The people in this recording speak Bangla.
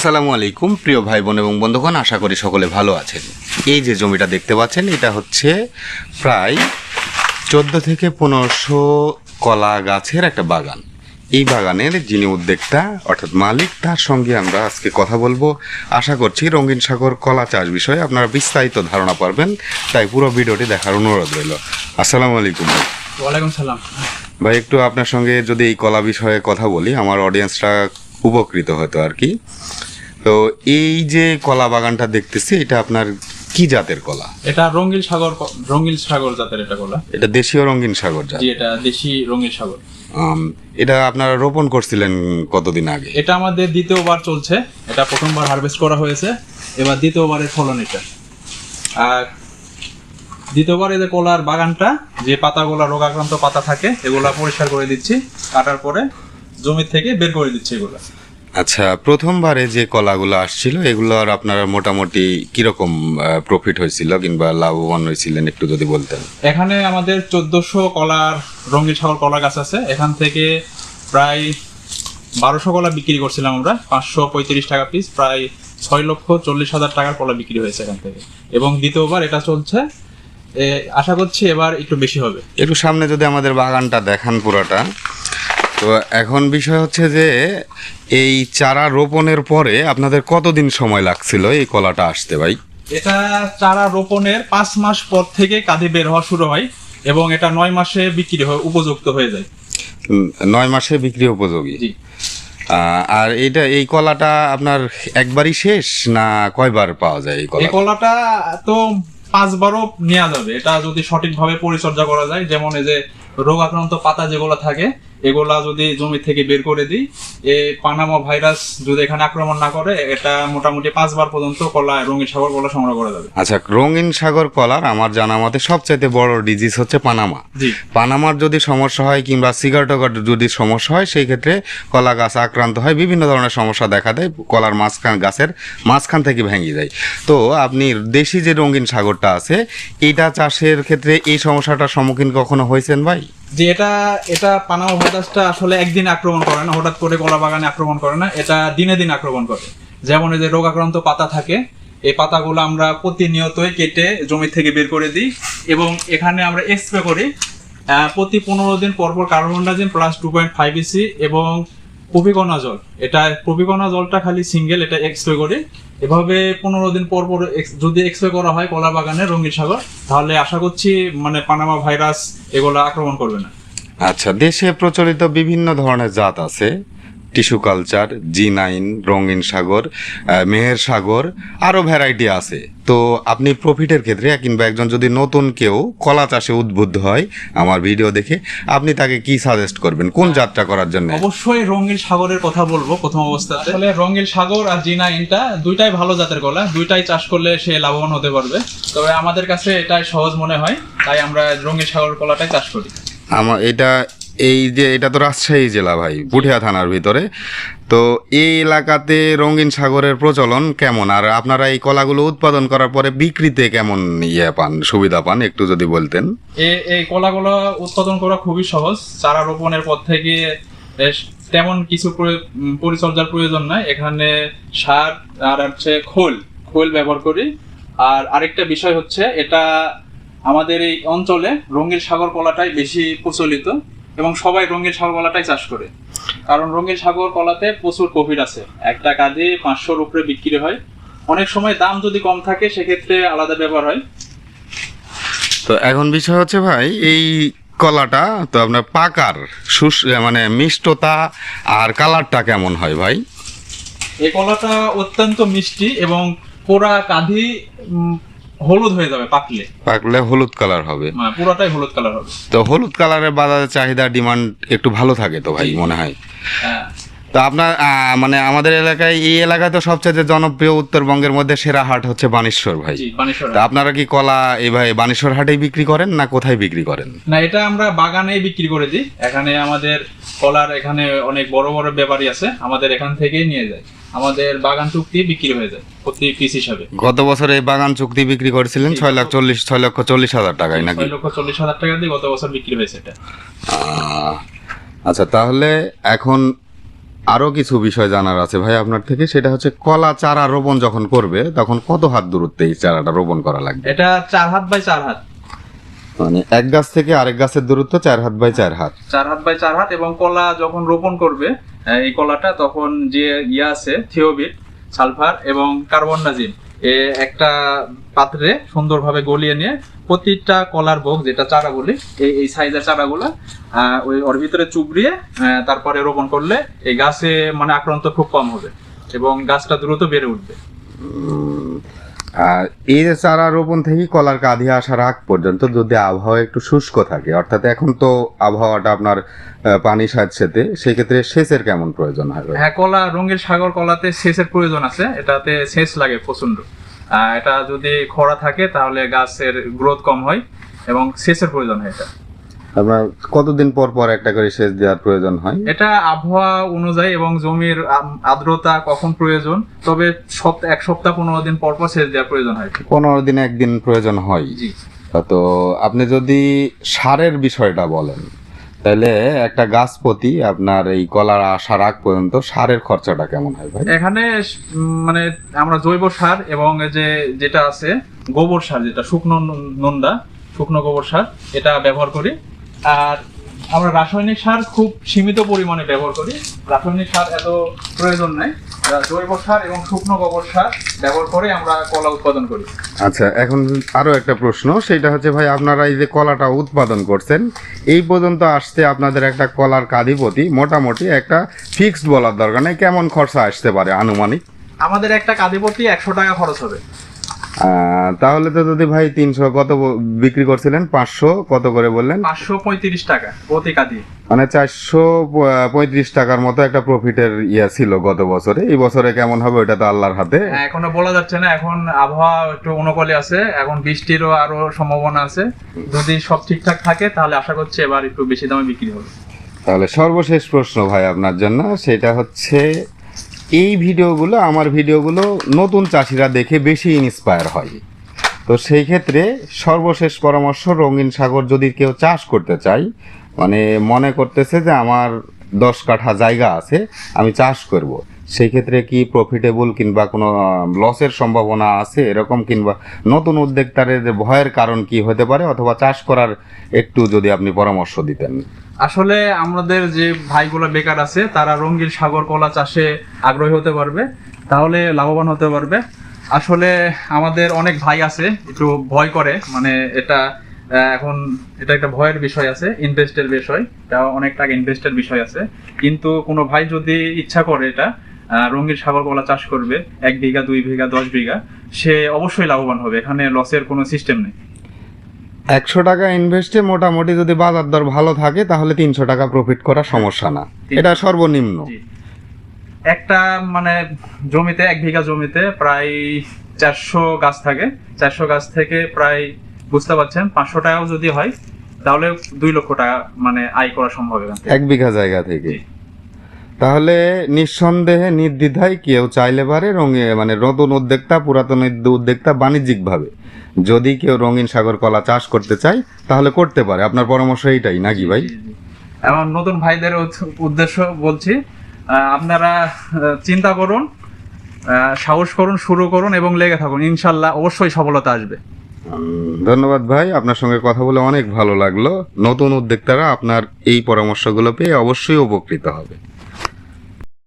আসসালামু আলাইকুম প্রিয় ভাই বোন এবং বন্ধুগণ আশা করি সকলে ভালো আছেন। এই যে জমিটা দেখতে পাচ্ছেন এটা হচ্ছে প্রায় চোদ্দ থেকে পনেরোশো কলা গাছের একটা বাগান। এই বাগানের যিনি উদ্যোক্তা অর্থাৎ মালিক তার সঙ্গে আমরা আজকে কথা বলব। আশা করছি রঙিন সাগর কলা চাষ বিষয়ে আপনারা বিস্তারিত ধারণা পারবেন তাই পুরো ভিডিওটি দেখার অনুরোধ রইল। আসসালামু আলাইকুম ভাই। ওয়ালাইকুম সালাম। ভাই একটু আপনার সঙ্গে যদি এই কলা বিষয়ে কথা বলি আমার অডিয়েন্সটা উপকৃত হতো আর কি। তো এই যে কলা বাগানটা দেখতেছি এটা আপনার কি জাতের কলা? এটা রঙ্গিল সাগর রঙ্গিল সাগর জাতের এটা কলা। এটা দেশীয় রঙিন সাগর জাত? জি এটা দেশি রঙ্গিল সাগর। এটা আপনারা রোপণ করছিলেন কতদিন আগে? এটা আমাদের দ্বিতীয়বার চলছে। এটা প্রথমবার হারভেস্ট করা হয়েছে। এবার দ্বিতীয়বারের ফলন এটা। আর দ্বিতীয়বার যে কলার বাগানটা যে পাতাগুলো রোগাক্রান্ত পাতা থাকে এগুলা পরিষ্কার করে দিচ্ছি। কাটার পরে জমি থেকে বের করে দিচ্ছি এগুলা। আচ্ছা প্রথমবারে যে কলাগুলো আসছিল এগুলোর আপনারা মোটামুটি কীরকম প্রফিট হয়েছিল কিংবা লাভবান হয়েছিলেন একটু যদি বলতেন? এখানে আমাদের চোদ্দশো কলার রঙ্গিল সাগর কলা গাছ আছে। এখান থেকে প্রায় বারোশো কলা বিক্রি করছিলাম আমরা। পাঁচশো পঁয়ত্রিশ টাকা পিস প্রায় ছয় লক্ষ চল্লিশ হাজার টাকার কলা বিক্রি হয়েছে এখান থেকে। এবং দ্বিতীয়বার এটা চলছে। আশা করছি এবার একটু বেশি হবে। একটু সামনে যদি আমাদের বাগানটা দেখান পুরোটা। তো এখন বিষয় হচ্ছে যে এই চারা রোপণের পরে আপনাদের কতদিন সময় লাগছিল এই কলাটা আসতে ভাই? এটা চারা রোপণের পাঁচ মাস পর থেকে কাঁধে বের হওয়া শুরু হয় এবং এটা নয় মাসে বিক্রি হয় উপযুক্ত হয়ে যায়। নয় মাসে বিক্রি উপযোগী? আর এটা এই কলাটা আপনার একবারই শেষ না কয়বার পাওয়া যায় এই এই কলা কলাটা তো পাঁচবারও নেওয়া যাবে। এটা যদি সঠিকভাবে পরিচর্যা করা যায় যেমন এই যে রোগ আক্রান্ত পাতা যেগুলো থাকে এগুলা যদি জমি থেকে বের করে দিই এই পানামা ভাইরাস যদি এখানে আক্রমণ না করে এটা মোটামুটি পাঁচবার পর্যন্ত কলা রঙিন সাগর কলা সংগ্রহ করা যাবে। আচ্ছা রঙিন সাগর কলার আমার জানা মতে সবচাইতে বড় ডিজিজ হচ্ছে পানামা। পানামার যদি সমস্যা হয় কিংবা সিগারেটকার যদি সমস্যা হয় সেই ক্ষেত্রে কলা গাছ আক্রান্ত হয় বিভিন্ন ধরনের সমস্যা দেখা দেয় কলার মাঝখান গাছের মাঝখান থেকে ভেঙে যায়। তো আপনি দেশি যে রঙিন সাগরটা আছে এইটা চাষের ক্ষেত্রে এই সমস্যাটার সম্মুখীন কখনো হয়েছেন ভাই? যে এটা এটা পানামা ভাইরাসটা আসলে একদিন আক্রমণ করে না, হঠাৎ করে কলা বাগানে আক্রমণ করে না, এটা দিনে দিন আক্রমণ করে। যেমন এই যে রোগাক্রান্ত পাতা থাকে, এই পাতাগুলো আমরা প্রতিনিয়তই কেটে জমি থেকে বের করে দিই এবং এখানে আমরা স্প্রে করি। প্রতি পনেরো দিন পর পর carbendazim plus two point five EC এবং প্রবিকণা জল। এটা প্রবিকণা জলটা খালি সিঙ্গেল এটা এক্সপ্রে করি। এভাবে পনেরো দিন পর পর যদি এক্সপ্রে করা হয় কলা বাগানে রঙিন সাগর, তাহলে আশা করছি মানে পানামা ভাইরাস এগুলো আক্রমণ করবে না। আচ্ছা দেশে প্রচলিত বিভিন্ন ধরনের জাত আছে। টিস্যু কালচার জি নাইন রঙিন সাগর মেহের সাগর আরও ভ্যারাইটি আছে। তো আপনি প্রফিটের ক্ষেত্রে কিংবা একজন যদি নতুন কেউ কলা চাষে উদ্বুদ্ধ হয় আমার ভিডিও দেখে আপনি তাকে কি সাজেস্ট করবেন? কোন যাত্রা করার জন্য? অবশ্যই রঙিন সাগরের কথা বলব প্রথম অবস্থাতে। আসলে রঙিন সাগর আর জিনা ইনটা দুইটাই ভালো জাতের কলা দুইটাই চাষ করলে সে লাভবান হতে পারবে। তবে আমাদের কাছে এটাই সহজ মনে হয় তাই আমরা রঙিল সাগর কলাটাই চাষ করি। আমার এটা এই যে, এটা তো রাজশাহী জেলা ভাই, পুঠিয়া থানার ভিতরে। তো এই এলাকাতে রঙিন সাগরের প্রচলন কেমন? আর আপনারা এই কলাগুলো উৎপাদন করার পরে বিক্রিতে কেমন ইয়ে পান, সুবিধা পান, একটু যদি বলতেন? এই কলাগুলো উৎপাদন করা খুবই সহজ। চারা রোপণের পর থেকে তেমন কিছু পরিচর্যার প্রয়োজন নাই। এখানে সার আর হচ্ছে খোল খোল ব্যবহার করি। আর আরেকটা বিষয় হচ্ছে, এটা আমাদের এই অঞ্চলে রঙিন সাগর কলাটাই বেশি প্রচলিত। এবং সবাই রঙিল সাগর কলাটাই চাষ করে। কারণ রঙিল সাগর কলাতে প্রচুর প্রফিট আছে। একটা কাজে পাঁচশোর উপরে বিক্রি হয়। অনেক সময় দাম যদি কম থাকে সেক্ষেত্রে আলাদা ব্যবহার হয়। তো এখন বিষয় হচ্ছে ভাই এই কলাটা তো আপনার পাকার সুস মানে মিষ্টতা আর কালারটা কেমন হয় ভাই? এই কলাটা অত্যন্ত মিষ্টি এবং পোড়া কাঁধি হলুদ হয়ে যাবে পাকলে। পাকলে হলুদ কালার হবে। মানে পুরাটাই হলুদ কালার হবে। তো হলুদ কালারের বাজারে চাহিদা ডিমান্ড একটু ভালো থাকে তো ভাই মনে হয়। হ্যাঁ। তো আপনার মানে আমাদের এলাকায় এই এলাকায় তো সবচেয়ে জনপ্রিয় উত্তরবঙ্গের মধ্যে সেরা হাট হচ্ছে বানেশ্বর ভাই। তা আপনারা কি কলা এইভাবে বানেশ্বর হাটেই বিক্রি করেন না কোথায় বিক্রি করেন? না এটা আমরা বাগানেই বিক্রি করে দিই। এখানে আমাদের কলার এখানে অনেক বড় বড় ব্যাপারী আছে আমাদের এখান থেকেই নিয়ে যায়। আমাদের বাগান চুক্তি বিক্রি হয়ে যায় প্রতি পিস হিসাবে। গত বছর এই বাগান চুক্তি বিক্রি করেছিলেন ছয় লাখ চল্লিশ ছয় লক্ষ চল্লিশ হাজার টাকায় নাকি? ছয় লক্ষ চল্লিশ হাজার টাকা দিয়ে গত বছর বিক্রি হয়েছে এটা। আচ্ছা তাহলে এখন আরও কিছু বিষয় জানার আছে ভাই আপনার থেকে সেটা হচ্ছে কলা চারা রোপণ যখন করবে তখন কত হাত দূরত্বে এই চারাটা রোপণ করা লাগবে? এটা চার হাত বাই চার হাত। মানে এক গাছ থেকে আরেক গাছের দূরত্ব চার হাত বাই চার হাত। চার হাত বাই চার হাত এবং কলা যখন রোপণ করবে এই কলাটা তখন যে ইয়ে আছে থিওবিট সালফার এবং কার্বনডাজিম এ একটা পাত্রে সুন্দরভাবে গলিয়ে নিয়ে প্রতিটা কলার বোক যেটা চারা বলি এই এই সাইজের চারাগুলো ওই ওর ভিতরে চুবড়িয়ে তারপরে রোপণ করলে এই গাছে মানে আক্রান্ত খুব কম হবে এবং গাছটা দ্রুত বেড়ে উঠবে। আর এই চারা রোপণ থেকে কলার কাঁধে আসার আগ পর্যন্ত যদি আবহাওয়া একটু শুষ্ক থাকে, অর্থাৎ এখন তো আবহাওয়াটা আপনার পানি সাজছেতে, সেক্ষেত্রে সেচের কেমন প্রয়োজন হবে হ্যাঁ কলা রঙের সাগর কলাতে সেচের প্রয়োজন আছে। এটাতে সেচ লাগে প্রচণ্ড এটা যদি খরা থাকে তাহলে গাছের গ্রোথ কম হয় এবং সেচের প্রয়োজন হয় এটা। আপনার কতদিন পর পর একটা করে সেচ দেওয়ার প্রয়োজন হয়? এটা আবহাওয়া অনুযায়ী এবং জমির আর্দ্রতা কখন প্রয়োজন তবে সপ্তাহ এক সপ্তাহ পনেরো দিন পর পর সেচ দেওয়ার প্রয়োজন হয়। পনেরো দিনে একদিন প্রয়োজন হয়। জি। তো আপনি যদি সারের বিষয়টা বলেন তাহলে একটা গাছ প্রতি আপনার এই কলার আসার আগ পর্যন্ত সারের খরচাটা কেমন হয় ভাই? এখানে মানে আমরা জৈব সার এবং এই যে যেটা আছে গোবর সার যেটা শুকনো নুন- নুনদা শুকনো গোবর সার এটা ব্যবহার করি। আর আমরা রাসায়নিক সার খুব সীমিত পরিমাণে ব্যবহার করি। রাসায়নিক সার এত প্রয়োজন নাই। জৈব সার এবং শুকনো গোবর সার ব্যবহার করে আমরা কলা উৎপাদন করি। আচ্ছা এখন আরও একটা প্রশ্ন সেটা হচ্ছে ভাই আপনারা এই যে কলাটা উৎপাদন করছেন এই পর্যন্ত আসতে আপনাদের একটা কলার কাধিপতি মোটামুটি একটা ফিক্সড বলার দরকার নেই কেমন খরচা আসতে পারে আনুমানিক? আমাদের একটা কাদিপতি একশো টাকা খরচ হবে। তাহলে তো যদি ভাই তিনশো কত বিক্রি করছিলেন? পাঁচশো কত করে বললেন? পাঁচশো পঁয়ত্রিশ টাকা প্রতি কাদি মানে চারশো পঁয়ত্রিশ টাকার মতো একটা প্রফিটের ইয়া ছিল গত বছরে। এই বছরে কেমন হবে ওটা তো আল্লাহর হাতে? হ্যাঁ, এখনও বলা যাচ্ছে না। এখন আবহাওয়া একটু অনুকূলে আছে। এখন বৃষ্টিরও আরও সম্ভাবনা আছে। যদি সব ঠিকঠাক থাকে তাহলে আশা করছি এবার একটু বেশি দামে বিক্রি হবে। তাহলে সর্বশেষ প্রশ্ন ভাই আপনার জন্য। সেটা হচ্ছে এই ভিডিওগুলো, আমার ভিডিওগুলো নতুন চাষিরা দেখে বেশি ইন্সপায়ার হয়। তো সেই ক্ষেত্রে সর্বশেষ পরামর্শ রঙিন সাগর যদি কেউ চাষ করতে চাই মানে মনে করতেছে যে আমার দশ কাঠা জায়গা আছে, আমি চাষ করব। সেই ক্ষেত্রে কি প্রফিটেবল কিংবা কোনো লসের সম্ভাবনা আছে এরকম কিংবা নতুন উদ্যোক্তাদের ভয়ের কারণ কি হতে পারে? অথবা চাষ করার একটু যদি আপনি পরামর্শ দিতেন। আসলে আমাদের যে ভাইগুলো বেকার আছে তারা রঙ্গিল সাগর কলা চাষে আগ্রহী হতে পারবে তাহলে লাভবান হতে পারবে। আসলে আমাদের অনেক ভাই আছে একটু ভয় করে মানে এটা এখন এটা একটা ভয়ের বিষয় আছে ইনভেস্টের বিষয় এটা অনেক টাকা ইনভেস্টের বিষয় আছে। কিন্তু কোনো ভাই যদি ইচ্ছা করে এটা আহ, রঙ্গিল সাগর কলা চাষ করবে এক বিঘা দুই বিঘা দশ বিঘা সে অবশ্যই লাভবান হবে এখানে লসের কোনো সিস্টেম নেই। একশো টাকা ইনভেস্টে মোটামুটি যদি বাজার দর ভালো থাকে তাহলে তিনশো টাকা প্রফিট করা সমস্যা না। এটা সর্বনিম্ন। একটা মানে জমিতে এক বিঘা জমিতে প্রায় চারশো গাছ থাকে। চারশো গাছ থেকে প্রায় বুঝতে পারছেন পাঁচশো টাকাও যদি হয় তাহলে দুই লক্ষ টাকা মানে আয় করা সম্ভব এক বিঘা জায়গা থেকে। তাহলে নিঃসন্দেহে নির্দ্বিধায় কেউ চাইলে পারে রঙে মানে নতুন উদ্যোক্তা পুরাতন উদ্যোক্তা বাণিজ্যিকভাবে। যদি কেউ রঙিন সাগর কলা চাষ করতে চায় তাহলে করতে পারে। আপনার পরামর্শ এইটাই নাকি ভাই? জি। নতুন ভাইদের উদ- উদ্দেশ্য বলছি আপনারা চিন্তা করুন সাহস করুন শুরু করুন এবং লেগে থাকুন। ইনশাল্লাহ অবশ্যই সফলতা আসবে। ধন্যবাদ ভাই। আপনার সঙ্গে কথা বলে অনেক ভালো লাগল। নতুন উদ্যোক্তারা আপনার এই পরামর্শগুলো পেয়ে অবশ্যই উপকৃত হবে।